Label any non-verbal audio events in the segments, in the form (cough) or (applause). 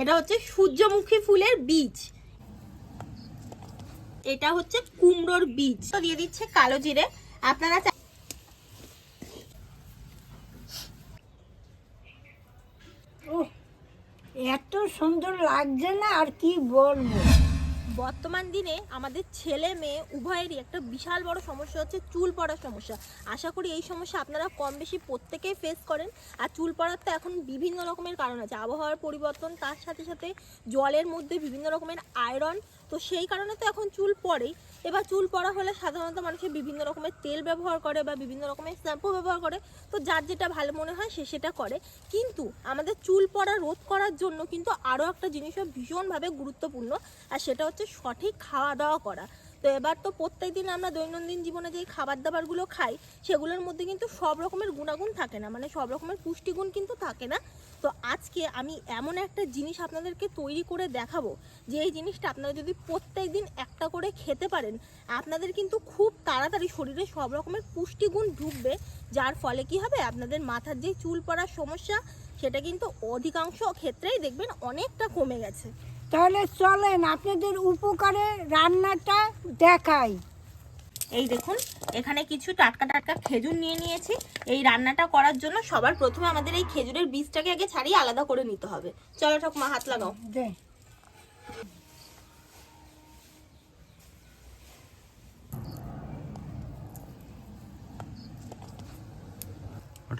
এটা হচ্ছে সূর্যমুখী ফুলের বীজ। এটা হচ্ছে কুমড়োর বীজ। তো দিয়ে দিচ্ছে কালো জিরে। আপনারা এত সুন্দর লাগছে না, আর কি বলব? বর্তমান দিনে আমাদের ছেলে মেয়ে উভয়েরই একটা বিশাল বড় সমস্যা হচ্ছে চুল পড়ার সমস্যা। আশা করি এই সমস্যা আপনারা কম বেশি প্রত্যেকেই ফেস করেন। আর চুল পড়ার তো এখন বিভিন্ন রকমের কারণ আছে। আবহাওয়ার পরিবর্তন, তার সাথে সাথে জলের মধ্যে বিভিন্ন রকমের আয়রন তো সেই কারণে তো এখন চুল পড়েই। এবার চুল পড়া হলে সাধারণত মানুষের বিভিন্ন রকমের তেল ব্যবহার করে বা বিভিন্ন রকমের শ্যাম্পু ব্যবহার করে। তো যার যেটা ভালো মনে হয় সে সেটা করে। কিন্তু আমাদের চুল পড়া রোধ করার জন্য কিন্তু আরও একটা জিনিসও ভীষণভাবে গুরুত্বপূর্ণ, আর সেটা হচ্ছে সঠিক খাওয়া দাওয়া করা। তো এবার তো প্রত্যেক দিন আমরা দৈনন্দিন জীবনে যেই খাবার দাবারগুলো খাই, সেগুলোর মধ্যে কিন্তু সব রকমের গুণাগুণ থাকে না। মানে সব রকমের পুষ্টিগুণ কিন্তু থাকে না। তো আজকে আমি এমন একটা জিনিস আপনাদেরকে তৈরি করে দেখাবো, যে এই জিনিসটা আপনারা যদি প্রত্যেক দিন একটা করে খেতে পারেন, আপনাদের কিন্তু খুব তাড়াতাড়ি শরীরে সব রকমের পুষ্টিগুণ ঢুকবে, যার ফলে কি হবে? আপনাদের মাথার যে চুল পড়ার সমস্যা, সেটা কিন্তু অধিকাংশ ক্ষেত্রেই দেখবেন অনেকটা কমে গেছে। তাহলে চলেন আপনাদের উপকারে রান্নাটা দেখাই। এই দেখুন এখানে কিছু টাটকা টাটকা খেজুর নিয়ে নিয়েছি। এই রান্নাটা করার জন্য সবার প্রথমে আমাদের এই খেজুরের বীজটাকে আগে ছাড়িয়ে আলাদা করে নিতে হবে। চলো ঠাকুমা হাত লাগাও।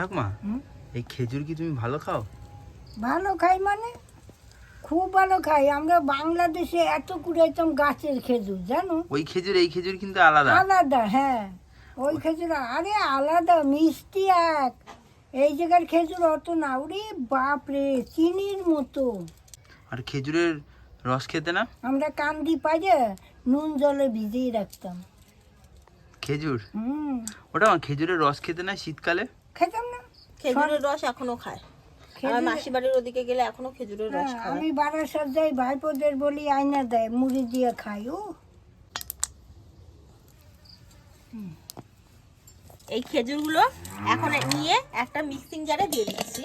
ঠাকুমা হুম? এই খেজুর কি তুমি ভালো খাও? ভালো খাই মানে? খুব ভালো খাই। আমরা বাংলাদেশে এত কুড়াইতাম গাছের খেজুর জানো? ওই খেজুর এই খেজুর কিন্তু আলাদা। আলাদা হ্যাঁ। ওই খেজুর আরে আলাদা মিষ্টি এক। এই জায়গার খেজুর অত না। ওরে বাপরে চিনির মতো। আর খেজুরের রস খেতে না? আমরা কান্দি পাইয়ে নুন জলে ভিজিয়ে রাখতাম। খেজুর? হুম। ওটা খেজুরের রস খেতে না শীতকালে? খেতাম না। খেজুরের রস এখনও খায়। আমার মাসি বাড়ির ওদিকে গেলে এখনও খেজুরের রস হ্যাঁ, খায় আমি বারাসাত যাই ভাইপোদের বলি আয়না দেয় মুড়ি দিয়ে খাই ও এই খেজুরগুলো এখন নিয়ে একটা মিক্সিং জারে দিয়ে দিচ্ছি।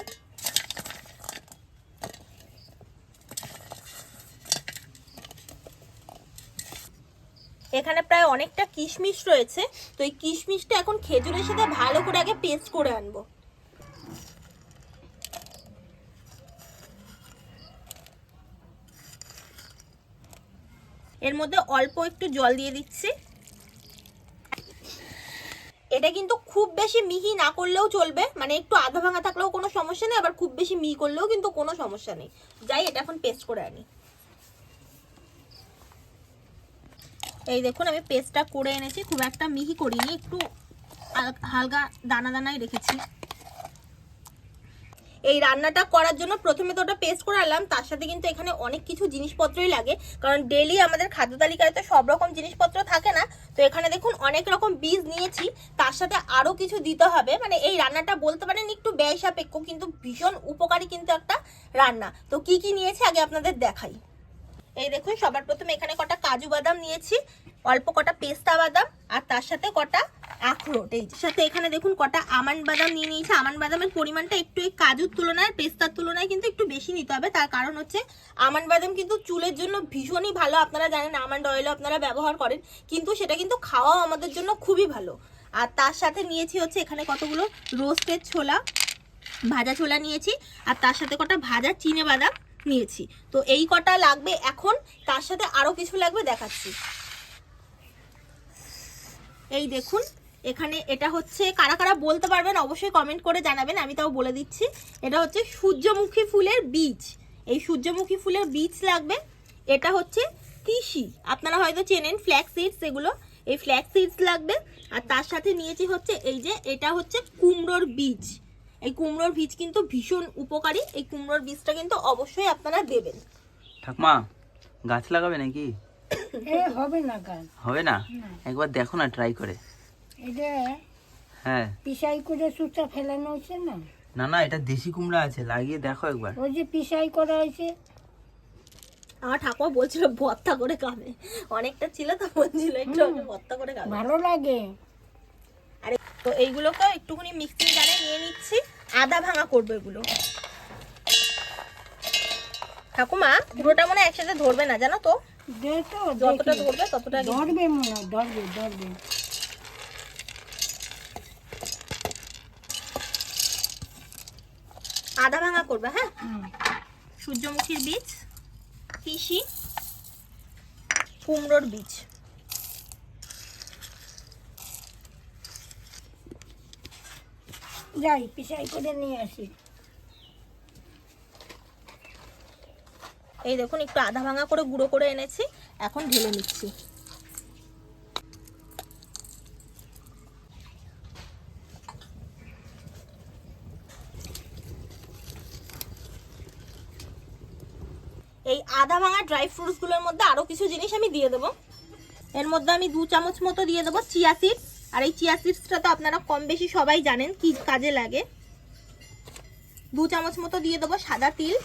এখানে প্রায় অনেকটা কিশমিশ রয়েছে তো এই কিশমিশটা এখন খেজুরের সাথে ভালো করে আগে পেস্ট করে আনব। এর মধ্যে অল্প একটু জল দিয়ে দিচ্ছি। এটা কিন্তু খুব বেশি মিহি না করলেও চলবে মানে একটু আধা ভাঙা থাকলেও কোনো সমস্যা নেই, আবার খুব বেশি মিহি করলেও কিন্তু কোনো সমস্যা নেই। যাই, এটা এখন পেস্ট করে আনি। এই দেখুন, আমি পেস্টটা করে এনেছি, খুব একটা মিহি করিনি, একটু হাল- হালকা দানা দানাই রেখেছি। এই রান্নাটা করার জন্য প্রথমে তো ওটা পেস্ট করে আনলাম, তার সাথে কিন্তু এখানে অনেক কিছু জিনিসপত্রই লাগে। কারণ ডেলি আমাদের খাদ্য তালিকায় তো সব রকম জিনিসপত্র থাকে না, তো এখানে দেখুন অনেক রকম বীজ নিয়েছি, তার সাথে আরও কিছু দিতে হবে। মানে এই রান্নাটা বলতে পারেন একটু ব্যয় সাপেক্ষ, কিন্তু ভীষণ উপকারী কিন্তু একটা রান্না। তো কি কি নিয়েছে আগে আপনাদের দেখাই। এই দেখুন, সবার প্রথমে এখানে কটা কাজু বাদাম নিয়েছি, অল্প কটা পেস্তা বাদাম, আর তার সাথে কটা আখরোট। এই সাথে এখানে দেখুন, কটা আমান্ড বাদাম নিয়ে নিয়েছি। আমান্ড বাদামের পরিমাণটা একটু এই কাজুর তুলনায়, পেস্তার তুলনায় কিন্তু একটু বেশি নিতে হবে। তার কারণ হচ্ছে, আমান্ড বাদাম কিন্তু চুলের জন্য ভীষণই ভালো। আপনারা জানেন, আমান্ড অয়েলও আপনারা ব্যবহার করেন, কিন্তু সেটা কিন্তু খাওয়াও আমাদের জন্য খুবই ভালো। আর তার সাথে নিয়েছি হচ্ছে, এখানে কতগুলো রোস্টেড ছোলা, ভাজা ছোলা নিয়েছি, আর তার সাথে কটা ভাজা চিনে বাদাম। নিয়েছি। তো এই কটা লাগবে এখন, তার সাথে আরও কিছু লাগবে দেখাচ্ছি। এই দেখুন, এখানে এটা হচ্ছে, কারা কারা বলতে পারবেন অবশ্যই কমেন্ট করে জানাবেন, আমি তাও বলে দিচ্ছি। এটা হচ্ছে সূর্যমুখী ফুলের বীজ। এই সূর্যমুখী ফুলের বীজ লাগবে। এটা হচ্ছে তিসি। আপনারা হয়তো চেনেন ফ্ল্যাক্স সিডস এগুলো। এই ফ্ল্যাক্স সিডস লাগবে। আর তার সাথে নিয়েছি হচ্ছে, এই যে, এটা হচ্ছে কুমড়োর বীজ। এই কুমড়োর বীজ কিন্তু ভীষণ উপকারী। এই কুমড়োর বীজটা কিন্তু অবশ্যই আপনারা দেবেন। ঠাকুমা গাছ লাগাবে নাকি? (coughs) হবে না গাছ। হবে না? একবার দেখো না ট্রাই করে। এটা হ্যাঁ। পিসাই করে সুতা ফেলানো হয়েছে না? না না এটা দেশি কুমড়া আছে লাগিয়ে দেখো একবার। ওই যে পিসাই করা হয়েছে। আমার ঠাকুমা বলছিল ভর্তা করে খাবে। অনেকটা ছিল তো বলছিল একটু ভর্তা করে খাবে। ভালো লাগে। তো এইগুলোকে একটুখানি মিক্সিং জারে নিয়ে নিচ্ছি। আদা ভাঙা করব এগুলো। ঠাকুমা পুরোটা মনে হয় একসাথে ধরবে না জানো তো? যতটা ধরবে ততটা আগে- ধরবে মনে ধরবে ধরবে। আধা ভাঙা করবে হ্যাঁ? সূর্যমুখীর বীজ তিসি কুমড়োর বীজ। যাই, পিসাই করে নিয়ে আসি। এই দেখুন, একটু আধা ভাঙা করে গুঁড়ো করে এনেছি, এখন ঢেলে নিচ্ছি। এই আধা ভাঙা ড্রাই ফ্রুটসগুলোর মধ্যে আরও কিছু জিনিস আমি দিয়ে দেবো। এর মধ্যে আমি দু চামচ মতো দিয়ে দেবো চিয়া সিডস। আর এই চিয়া সিডসটা তো আপনারা কম বেশি সবাই জানেন কি কাজে লাগে। দু চামচ মতো দিয়ে দেবো সাদা তিল।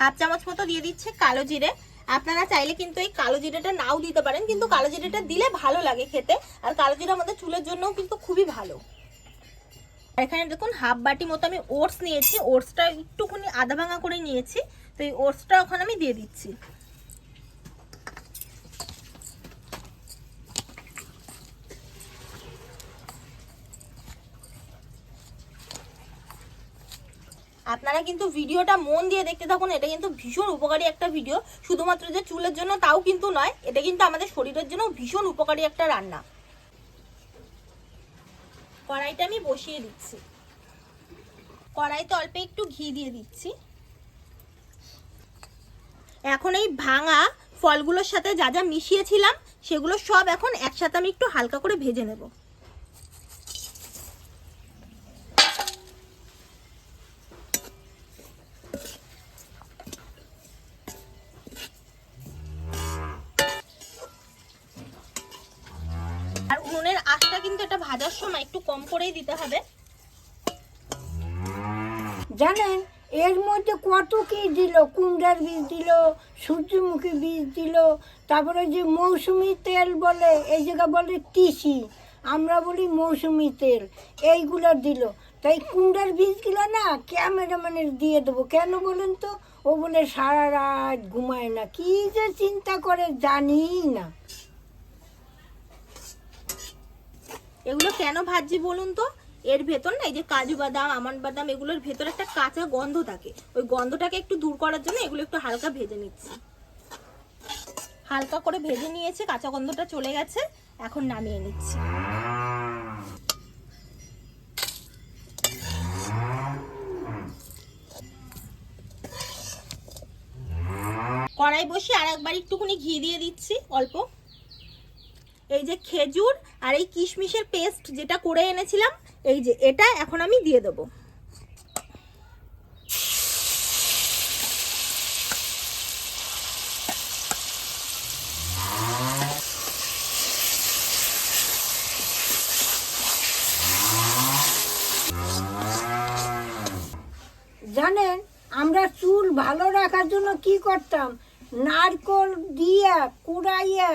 হাফ চামচ মতো দিয়ে দিচ্ছে কালো জিরে। আপনারা চাইলে কিন্তু এই কালো জিরেটা নাও দিতে পারেন, কিন্তু কালো জিরেটা দিলে ভালো লাগে খেতে। আর কালো জিরে আমাদের চুলের জন্যও কিন্তু খুবই ভালো। এখানে দেখুন, হাফ বাটি মতো আমি ওটস নিয়েছি। ওটসটা একটুখানি আধা ভাঙা করে নিয়েছি। তো এই ওটসটা ওখানে আমি দিয়ে দিচ্ছি। আপনারা কিন্তু ভিডিওটা মন দিয়ে দেখতে থাকুন, এটা কিন্তু ভীষণ উপকারী একটা ভিডিও। শুধুমাত্র যে চুলের জন্য তাও কিন্তু নয়, এটা কিন্তু আমাদের শরীরের জন্য ভীষণ উপকারী একটা রান্না। কড়াইটা আমি বসিয়ে দিচ্ছি। কড়াইতে অল্প একটু ঘি দিয়ে দিচ্ছি। এখন এই ভাঙা ফলগুলোর সাথে যা যা মিশিয়েছিলাম, সেগুলো সব এখন একসাথে আমি একটু হালকা করে ভেজে নেব। আর উনুনের আঁচটা কিন্তু এটা ভাজার সময় একটু কম করেই দিতে হবে। জানেন, এর মধ্যে কত কি দিল? কুমড়ার বীজ দিল, সূর্যমুখী বীজ দিল, তারপরে যে মৌসুমি তেল বলে, এই জায়গা বলে তিসি। আমরা বলি মৌসুমি তেল, এইগুলো দিল। তাই কুমড়ার বীজগুলো না ক্যামেরাম্যানের দিয়ে দেবো। কেন বলেন তো? ও বলে সারা রাত ঘুমায় না। কি যে চিন্তা করে জানি না। এগুলো কেন ভাজছি বলুন তো? এর ভেতর না এই যে কাজু বাদাম আমন্ড বাদাম, এগুলোর ভেতর একটা কাঁচা গন্ধ থাকে। ওই গন্ধটাকে একটু দূর করার জন্য এগুলো একটু হালকা ভেজে নিচ্ছি। হালকা করে ভেজে নিয়েছে, কাঁচা গন্ধটা চলে গেছে, এখন নামিয়ে নিচ্ছি। কড়াই বসিয়ে আর একবার একটুখানি ঘি দিয়ে দিচ্ছি, অল্প। এই যে খেজুর আর এই কিশমিশের পেস্ট যেটা করে এনেছিলাম, এই যে এটা এখন আমি দিয়ে দেবো। জানেন, আমরা চুল ভালো রাখার জন্য কি করতাম? নারকল দিয়া কুড়াইয়া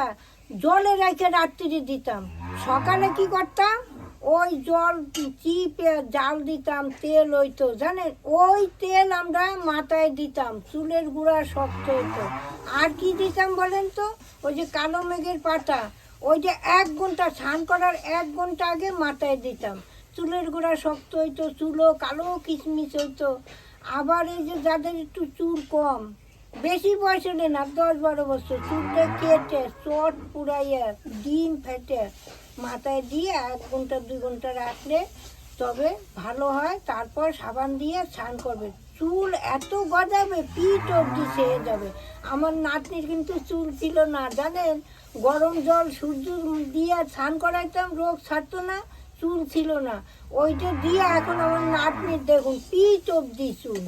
জলে রেখে রাত্রি দিতাম। সকালে কি করতাম? ওই জল চিপে জাল দিতাম, তেল হইতো, জানেন? ওই তেল আমরা মাথায় দিতাম, চুলের গুঁড়া শক্ত হইতো। আর কি দিতাম বলেন তো? ওই যে কালো মেঘের পাতা, ওই যে এক ঘণ্টা স্নান করার এক ঘণ্টা আগে মাথায় দিতাম। চুলের গোড়া শক্ত হইতো, চুলও কালো কিশমিশ হইতো। আবার এই যে যাদের একটু চুল কম বেশি বয়স হলে না দশ বারো বছর। চুলটা কেটে, চট পুড়াইয়া, ডিম ফেটে মাথায় দিয়ে এক ঘণ্টা, দুই ঘণ্টা রাখলে তবে ভালো হয়। তারপর সাবান দিয়ে স্নান করবে চুল এত গজাবে, পিঠ অবধি সেরে যাবে। আমার নাতনির কিন্তু চুল ছিল না, জানেন? গরম জল, সূর্য দিয়ে স্নান করাইতাম, রোগ ছাড়তো না, চুল ছিল না। ওইটা দিয়ে এখন আমার নাতনির দেখুন, পিঠ অবধি চুল।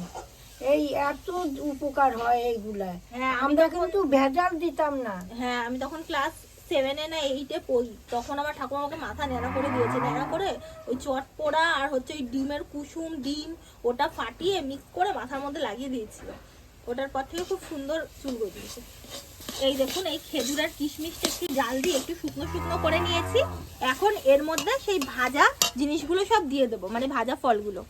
এই এত উপকার হয় এইগুলা হ্যাঁ, আমরা কিন্তু ভেজাল দিতাম না। হ্যাঁ আমি তখন ক্লাস সেভেনে না এইটে পড়ি। তখন আমার ঠাকুমা আমাকে মাথা ন্যাড়া করে দিয়েছে ন্যাড়া করে ওই চট পোড়া আর হচ্ছে ওই ডিমের কুসুম ডিম ওটা ফাটিয়ে মিক্স করে মাথার মধ্যে লাগিয়ে দিয়েছিল। ওটার পর থেকে খুব সুন্দর চুল গজিয়েছে। এই দেখুন এই খেজুর আর কিশমিশটা একটু জাল দিয়ে একটু শুকনো শুকনো করে নিয়েছি। এখন এর মধ্যে সেই ভাজা জিনিসগুলো সব দিয়ে দেবো মানে ভাজা ফলগুলো।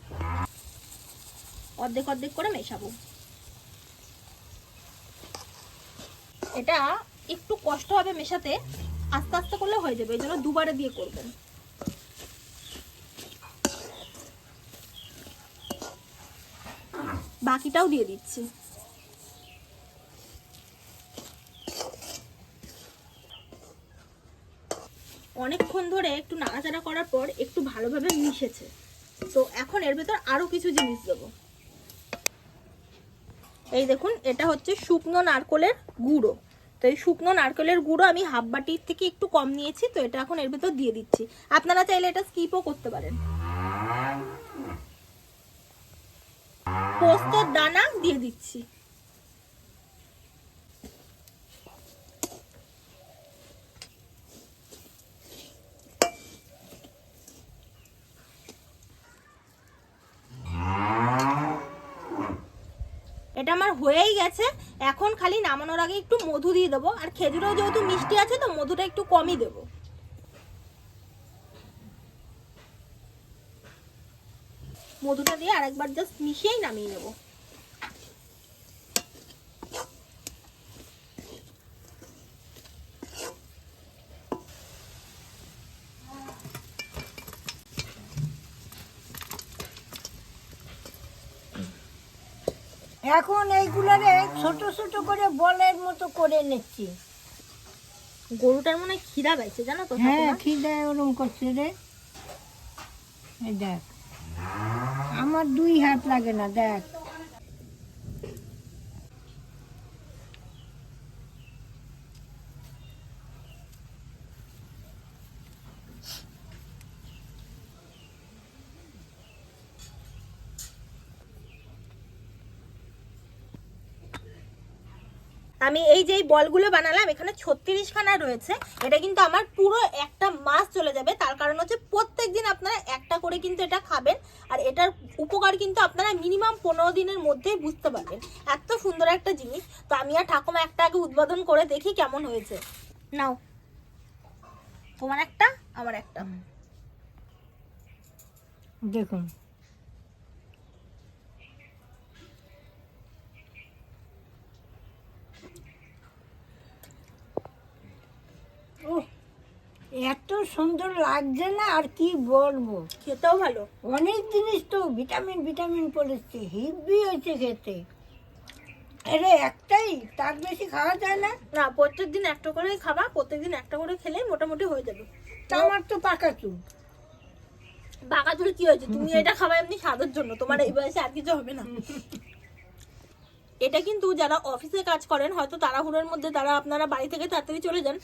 অর্ধেক অর্ধেক করে মেশাবো। এটা একটু কষ্ট হবে মেশাতে, আস্তে আস্তে করলে হয়ে যাবে, এই জন্য দুবারে দিয়ে করবেন বাকিটাও দিয়ে দিচ্ছি। অনেকক্ষণ ধরে একটু নাড়াচাড়া করার পর একটু ভালোভাবে মিশেছে। তো এখন এর ভেতর আরও কিছু জিনিস দেবো। এই দেখুন, এটা হচ্ছে শুকনো নারকলের গুঁড়ো। তো এই শুকনো নারকেলের গুঁড়ো আমি হাফ বাটির থেকে একটু কম নিয়েছি, তো এটা এখন এর ভেতর দিয়ে দিচ্ছি। আপনারা চাইলে এটা স্কিপও করতে পারেন। পোস্তর দানা দিয়ে দিচ্ছি। এটা আমার হয়েই গেছে। এখন খালি নামানোর আগে একটু মধু দিয়ে দেবো। আর খেজুরেও যেহেতু মিষ্টি আছে, তো মধুটা একটু কমই দেবো। মধুটা দিয়ে আরেকবার জাস্ট মিশিয়েই নামিয়ে নেব। এখন এইগুলারে ছোট ছোট করে বলের মতো করে নিচ্ছি। গরুটার মনে হয় খিদা পাইছে জানো তো হ্যাঁ খিদা খিদে ওরম করছে রে। এই দেখ। আমার দুই হাত লাগে না দেখ। আমি এই যে বলগুলো বানালাম, এখানে ছত্রিশ খানা রয়েছে। এটা কিন্তু আমার পুরো একটা মাস চলে যাবে। তার কারণ হচ্ছে প্রত্যেক দিন আপনারা একটা করে কিন্তু এটা খাবেন। আর এটার উপকার কিন্তু আপনারা মিনিমাম পনেরো দিনের মধ্যেই বুঝতে পারবেন। এত সুন্দর একটা জিনিস। তো আমি আর ঠাকুমা একটা আগে উদ্বোধন করে দেখি কেমন হয়েছে। নাও। তোমার একটা, আমার একটা। দেখুন। এত সুন্দর লাগছে না আর কি বলব? খেতেও ভালো। অনেক জিনিস তো ভিটামিন ভিটামিন পড়েছে হিব্বি হয়েছে খেতে। আরে একটাই তার বেশি খাওয়া যায় না? না প্রত্যেক দিন একটা করেই খাবা প্রত্যেক দিন একটা করে খেলে মোটামুটি হয়ে যাবে। আমার তো পাকা চুল। পাকা চুল কি হয়েছে? তুমি এটা খাবা এমনি স্বাদের জন্য তোমার এই বয়সে আর কিছু হবে না। এটা কিন্তু যারা অফিসে কাজ করেন হয়তো তাড়াহুড়োর মধ্যে তারা আপনারা বাড়ি থেকে তাড়াতাড়ি চলে যান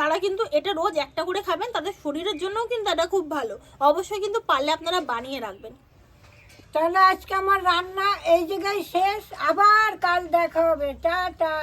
তারা কিন্তু এটা রোজ একটা করে খাবেন, তাদের শরীরের জন্যও কিন্তু এটা খুব ভালো। অবশ্যই কিন্তু পারলে আপনারা বানিয়ে রাখবেন। তাহলে আজকে আমার রান্না এই জায়গায় শেষ। আবার কাল দেখা হবে। টাটা।